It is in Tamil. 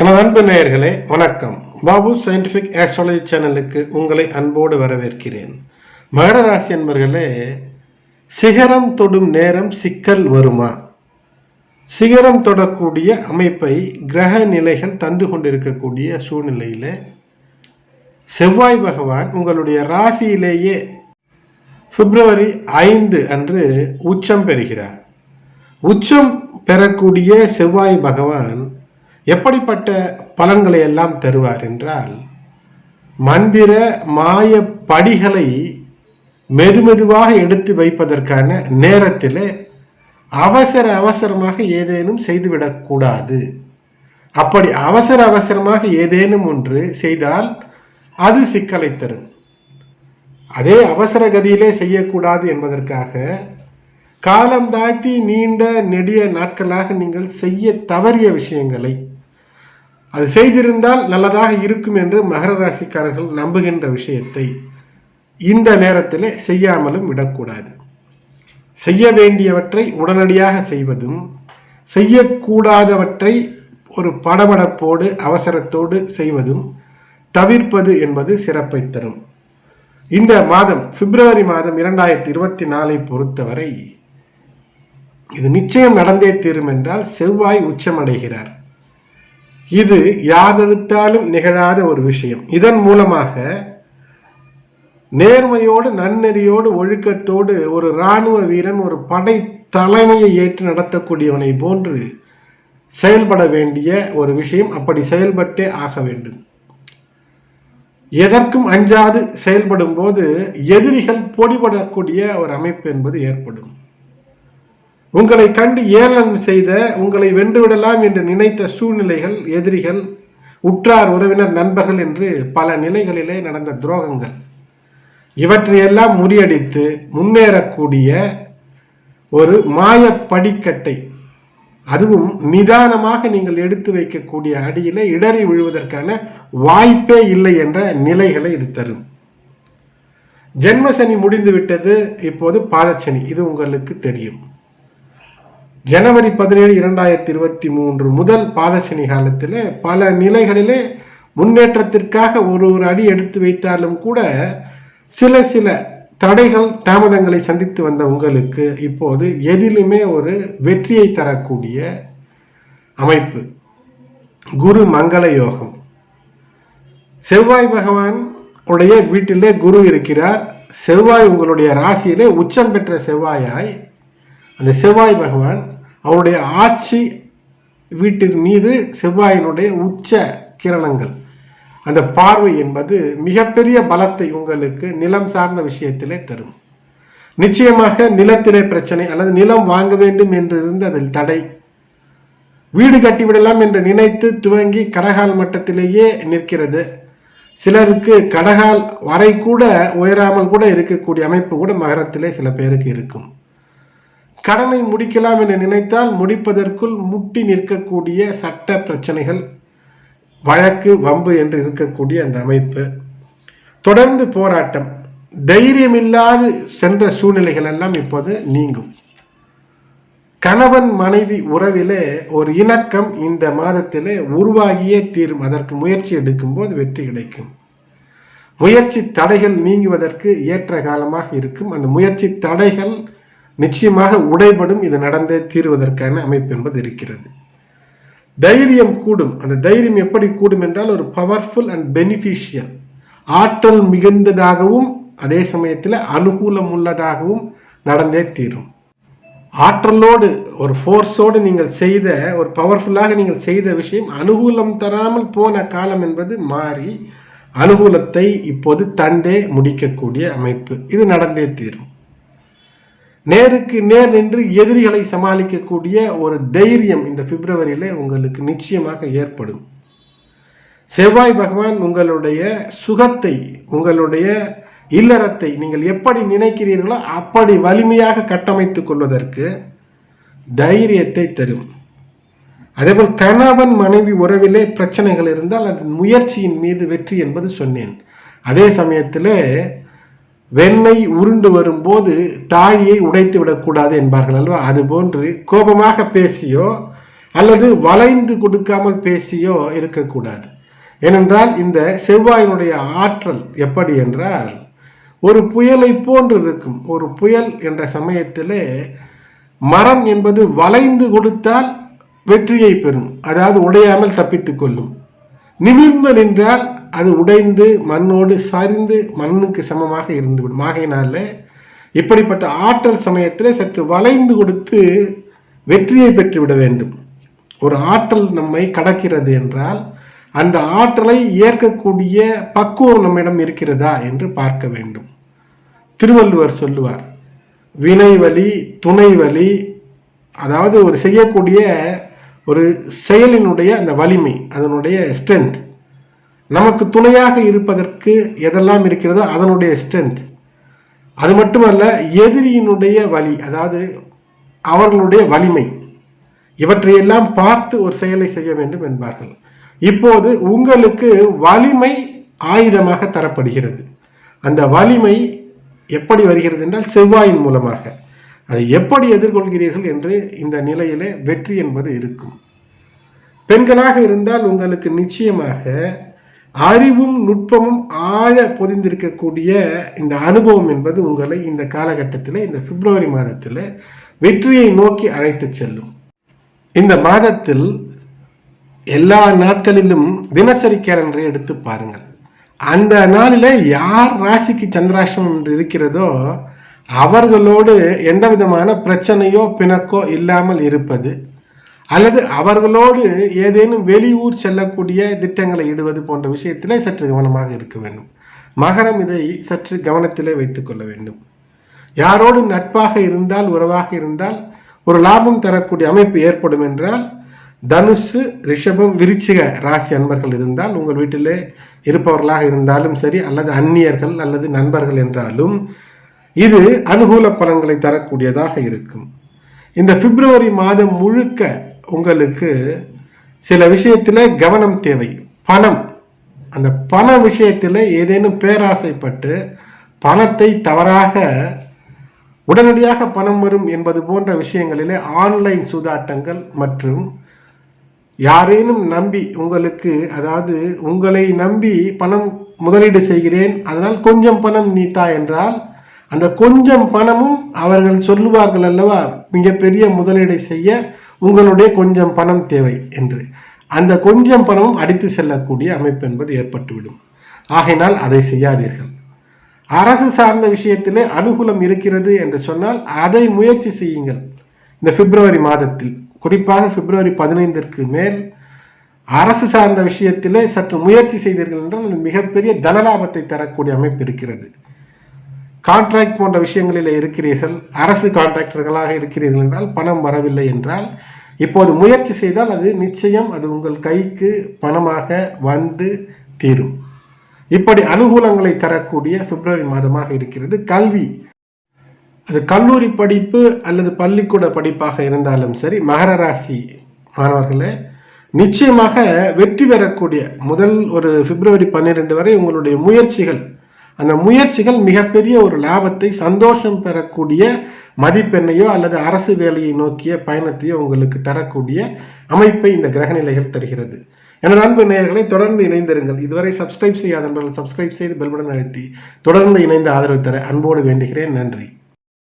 எனது அன்பு நேயர்களே வணக்கம். பாபு சயின்டிஃபிக் ஆஸ்ட்ராலஜி சேனலுக்கு உங்களை அன்போடு வரவேற்கிறேன். மகர ராசி என்பர்களே சிகரம் தொடும் நேரம் சிக்கல் வருமா? சிகரம் தொடக்கூடிய அமைப்பை கிரக நிலைகள் தந்து கொண்டிருக்கக்கூடிய சூழ்நிலையில் செவ்வாய் பகவான் உங்களுடைய ராசியிலேயே பிப்ரவரி ஐந்து அன்று உச்சம் பெறுகிறார். உச்சம் பெறக்கூடிய செவ்வாய் பகவான் எப்படிப்பட்ட பலன்களை எல்லாம் தருவார் என்றால் மந்திர மாய படிகளை மெதுமெதுவாக எடுத்து வைப்பதற்கான நேரத்தில் அவசர அவசரமாக ஏதேனும் செய்துவிடக்கூடாது அப்படி அவசர அவசரமாக ஏதேனும் ஒன்று செய்தால் அது சிக்கலை தரும். அதே அவசர கதியிலே செய்யக்கூடாது என்பதற்காக காலம் தாழ்த்தி நீண்ட நெடிய நாட்களாக நீங்கள் செய்ய தவறிய விஷயங்களை அது செய்திருந்தால் நல்லதாக இருக்கும் என்று மகர ராசிக்காரர்கள் நம்புகின்ற விஷயத்தை இந்த நேரத்தில் செய்யாமலும் விடக்கூடாது. செய்ய வேண்டியவற்றை உடனடியாக செய்வதும் செய்யக்கூடாதவற்றை ஒரு படபடப்போடு அவசரத்தோடு செய்வதும் தவிர்ப்பது என்பது சிறப்பை தரும். இந்த மாதம் பிப்ரவரி மாதம் இரண்டாயிரத்தி இருபத்தி நாலை பொறுத்தவரை இது நிச்சயம் நடந்தே தீரும் என்றால் செவ்வாய் உச்சமடைகிறார். இது யாரெடுத்தாலும் நிகழாத ஒரு விஷயம். இதன் மூலமாக நேர்மையோடு நன்னெறியோடு ஒழுக்கத்தோடு ஒரு இராணுவ வீரன் ஒரு படை தலைமையை ஏற்று நடத்தக்கூடியவனை போன்று செயல்பட வேண்டிய ஒரு விஷயம். அப்படி செயல்பட்டே ஆக வேண்டும். எதற்கும் அஞ்சாது செயல்படும் போது எதிரிகள் பொடிபடக்கூடிய ஒரு அமைப்பு என்பது ஏற்படும். உங்களை கண்டு ஏளனம் செய்த உங்களை வென்றுவிடலாம் என்று நினைத்த சூழ்நிலைகள் எதிரிகள் உற்றார் உறவினர் நண்பர்கள் என்று பல நிலைகளிலே நடந்த துரோகங்கள். இவற்றையெல்லாம் முறியடித்து முன்னேறக்கூடிய ஒரு மாய படிக்கட்டை அதுவும் நிதானமாக நீங்கள் எடுத்து வைக்கக்கூடிய அடியில இடறி விழுவதற்கான வாய்ப்பே இல்லை என்ற நிலைகளை இது தரும். ஜென்மசனி முடிந்துவிட்டது இப்போது பாதச்சனி இது உங்களுக்கு தெரியும். ஜனவரி பதினேழு இரண்டாயிரத்தி இருபத்தி மூன்று முதல் பாதசனி காலத்தில் பல நிலைகளிலே முன்னேற்றத்திற்காக ஒரு ஒரு அடி எடுத்து வைத்தாலும் கூட சில சில தடைகள் தாமதங்களை சந்தித்து வந்த உங்களுக்கு இப்போது எதிலுமே ஒரு வெற்றியை தரக்கூடிய அமைப்பு. குரு மங்கள யோகம். செவ்வாய் பகவான் உடைய வீட்டிலே குரு இருக்கிறார். செவ்வாய் உங்களுடைய ராசியிலே உச்சம் பெற்ற செவ்வாயாய் அந்த செவ்வாய் பகவான் அவருடைய ஆட்சி வீட்டின் மீது செவ்வாயினுடைய உச்ச கிரணங்கள். அந்த பார்வை என்பது மிகப்பெரிய பலத்தை உங்களுக்கு நிலம் சார்ந்த விஷயத்திலே தரும். நிச்சயமாக நிலத்திலே பிரச்சனை அல்லது நிலம் வாங்க வேண்டும் என்று இருந்து அதில் தடை. வீடு கட்டிவிடலாம் என்று நினைத்து துவங்கி கடகால் மட்டத்திலேயே நிற்கிறது. சிலருக்கு கடகால் வரை கூட உயராமல் கூட இருக்கக்கூடிய அமைப்பு கூட மகரத்திலே சில பேருக்கு இருக்கும். கடனை முடிக்கலாம் என்று நினைத்தால் முடிப்பதற்குள் முட்டி நிற்கக்கூடிய சட்ட பிரச்சனைகள் வழக்கு வம்பு என்று இருக்கக்கூடிய அந்த அமைப்பு. தொடர்ந்து போராட்டம். தைரியமில்லாது சென்ற சூழ்நிலைகள் எல்லாம் இப்போது நீங்கும். கணவன் மனைவி உறவிலே ஒரு இணக்கம் இந்த மாதத்திலே உருவாகியே தீரும். அதற்கு முயற்சி எடுக்கும்போது வெற்றி கிடைக்கும். முயற்சி தடைகள் நீங்குவதற்கு ஏற்ற காலமாக இருக்கும். அந்த முயற்சி தடைகள் நிச்சயமாக உடைபடும் இது நடந்தே தீர்வதற்கான அமைப்பு என்பது இருக்கிறது. தைரியம் கூடும். அந்த தைரியம் எப்படி கூடும் என்றால் ஒரு பவர்ஃபுல் அண்ட் பெனிஃபிஷியல் ஆற்றல் மிகுந்ததாகவும் அதே சமயத்தில் அனுகூலம் உள்ளதாகவும் நடந்தே தீரும். ஆற்றலோடு ஒரு ஃபோர்ஸோடு நீங்கள் செய்த ஒரு பவர்ஃபுல்லாக நீங்கள் செய்த விஷயம் அனுகூலம் தராமல் போன காலம் என்பது மாறி அனுகூலத்தை இப்போது தந்தே முடிக்கக்கூடிய அமைப்பு. இது நடந்தே தீரும். நேருக்கு நேர் நின்று எதிரிகளை சமாளிக்கக்கூடிய ஒரு தைரியம் இந்த பிப்ரவரியில் உங்களுக்கு நிச்சயமாக ஏற்படும். செவ்வாய் பகவான் உங்களுடைய சுகத்தை உங்களுடைய இல்லறத்தை நீங்கள் எப்படி நினைக்கிறீர்களோ அப்படி வலிமையாக கட்டமைத்துக் கொள்வதற்கு தைரியத்தை தரும். அதேபோல் கணவன் மனைவி உறவிலே பிரச்சனைகள் இருந்தால் அது முயற்சியின் மீது வெற்றி என்பது சொன்னேன். அதே சமயத்தில் வெண்ணெய் உருண்டு வரும்போது தாழியை உடைத்து விடக்கூடாது என்பார்கள் அல்லவா? அதுபோன்று கோபமாக பேசியோ அல்லது வளைந்து கொடுக்காமல் பேசியோ இருக்கக்கூடாது. ஏனென்றால் இந்த செவ்வாயினுடைய ஆற்றல் எப்படி என்றால் ஒரு புயலை போன்று இருக்கும். ஒரு புயல் என்ற சமயத்திலே மரம் என்பது வளைந்து கொடுத்தால் வெற்றியை பெறும். அதாவது உடையாமல் தப்பித்துக் கொள்ளும். நிமிர்ந்து நின்றால் அது உடைந்து மண்ணோடு சரிந்து மண்ணுக்கு சமமாக இருந்துவிடும். ஆகையினால இப்படிப்பட்ட ஆற்றல் சமயத்தில் சற்று வளைந்து கொடுத்து வெற்றியை பெற்றுவிட வேண்டும். ஒரு ஆற்றல் நம்மை கடக்கிறது என்றால் அந்த ஆற்றலை ஏற்கக்கூடிய பக்குவம் நம்மிடம் இருக்கிறதா என்று பார்க்க வேண்டும். திருவள்ளுவர் சொல்லுவார் வினை வலி துணை வலி அதாவது ஒரு செய்யக்கூடிய ஒரு செயலினுடைய அந்த வலிமை அதனுடைய ஸ்ட்ரென்த் நமக்கு துணையாக இருப்பதற்கு எதெல்லாம் இருக்கிறதோ அதனுடைய ஸ்ட்ரென்த் அது மட்டுமல்ல எதிரியினுடைய வலி அதாவது அவர்களுடைய வலிமை. இவற்றையெல்லாம் பார்த்து ஒரு செயலை செய்ய வேண்டும் என்பார்கள். இப்போது உங்களுக்கு வலிமை ஆயுதமாக தரப்படுகிறது. அந்த வலிமை எப்படி வருகிறது என்றால் செவ்வாயின் மூலமாக. அதை எப்படி எதிர்கொள்கிறீர்கள் என்று இந்த நிலையிலே வெற்றி என்பது இருக்கும். பெண்களாக இருந்தால் உங்களுக்கு நிச்சயமாக அறிவும் நுட்பமும் ஆழ பொதிந்திருக்கக்கூடிய இந்த அனுபவம் என்பது உங்களை இந்த காலகட்டத்தில் இந்த பிப்ரவரி மாதத்தில் வெற்றியை நோக்கி அழைத்து செல்லும். இந்த மாதத்தில் எல்லா நாட்களிலும் தினசரி கேலண்டரை எடுத்து பாருங்கள். அந்த நாளில் யார் ராசிக்கு சந்திராஷ்டிரம் என்று இருக்கிறதோ அவர்களோடு எந்த விதமான பிரச்சனையோ பிணக்கோ இல்லாமல் இருப்பது அல்லது அவர்களோடு ஏதேனும் வெளியூர் செல்லக்கூடிய திட்டங்களை இடுவது போன்ற விஷயத்திலே சற்று கவனமாக இருக்க வேண்டும். மகரம் இதை சற்று கவனத்திலே வைத்துக்கொள்ள வேண்டும். யாரோடு நட்பாக இருந்தால் உறவாக இருந்தால் ஒரு லாபம் தரக்கூடிய அமைப்பு ஏற்படும் என்றால் தனுசு ரிஷபம் விருச்சிக ராசி அன்பர்கள் இருந்தால் உங்கள் வீட்டிலே இருப்பவர்களாக இருந்தாலும் சரி அல்லது அந்நியர்கள் அல்லது நண்பர்கள் என்றாலும் இது அனுகூல பலன்களை தரக்கூடியதாக இருக்கும். இந்த பிப்ரவரி மாதம் முழுக்க உங்களுக்கு சில விஷயத்தில் கவனம் தேவை. பணம். அந்த பண விஷயத்தில் ஏதேனும் பேராசைப்பட்டு பணத்தை தவறாக உடனடியாக பணம் வரும் என்பது போன்ற விஷயங்களிலே ஆன்லைன் சூதாட்டங்கள் மற்றும் யாரேனும் நம்பி உங்களுக்கு அதாவது உங்களை நம்பி பணம் முதலீடு செய்கிறேன் அதனால் கொஞ்சம் பணம் நீத்தா என்றால் அந்த கொஞ்சம் பணமும் அவர்கள் சொல்லுவார்கள் அல்லவா? மிகப்பெரிய முதலீடை செய்ய உங்களுடைய கொஞ்சம் பணம் தேவை என்று. அந்த கொஞ்சம் பணமும் அடித்து செல்லக்கூடிய அமைப்பு என்பது ஏற்பட்டுவிடும். ஆகையினால் அதை செய்யாதீர்கள். அரசு சார்ந்த விஷயத்திலே அனுகூலம் இருக்கிறது என்று சொன்னால் அதை முயற்சி செய்யுங்கள். இந்த பிப்ரவரி மாதத்தில் குறிப்பாக பிப்ரவரி பதினைந்திற்கு மேல் அரசு சார்ந்த விஷயத்திலே சற்று முயற்சி செய்தீர்கள் என்றால் மிகப்பெரிய தனலாபத்தை தரக்கூடிய அமைப்பு இருக்கிறது. கான்ட்ராக்ட் போன்ற விஷயங்களில் இருக்கிறீர்கள் அரசு கான்ட்ராக்டர்களாக இருக்கிறீர்கள் என்றால் பணம் வரவில்லை என்றால் இப்போது முயற்சி செய்தால் அது நிச்சயம் அது உங்கள் கைக்கு பணமாக வந்து தீரும். இப்படி அனுகூலங்களை தரக்கூடிய பிப்ரவரி மாதமாக இருக்கிறது கல்வி. அது கல்லூரி படிப்பு அல்லது பள்ளிக்கூட படிப்பாக இருந்தாலும் சரி மகர ராசி மாணவர்களே நிச்சயமாக வெற்றி பெறக்கூடிய முதல் ஒரு பிப்ரவரி பன்னிரெண்டு வரை உங்களுடைய முயற்சிகள் அந்த முயற்சிகள் மிகப்பெரிய ஒரு லாபத்தை சந்தோஷம் பெறக்கூடிய மதிப்பெண்ணையோ அல்லது அரசு வேலையை நோக்கிய பயணத்தையோ உங்களுக்கு தரக்கூடிய அமைப்பை இந்த கிரகநிலைகள் தருகிறது. எனது அன்பு நேயர்களை தொடர்ந்து இணைந்திருங்கள். இதுவரை சப்ஸ்கிரைப் செய்யாத நண்பர்கள் சப்ஸ்கிரைப் செய்து பெல்புடன் அழுத்தி தொடர்ந்து இணைந்து ஆதரவு தர அன்போடு வேண்டுகிறேன். நன்றி.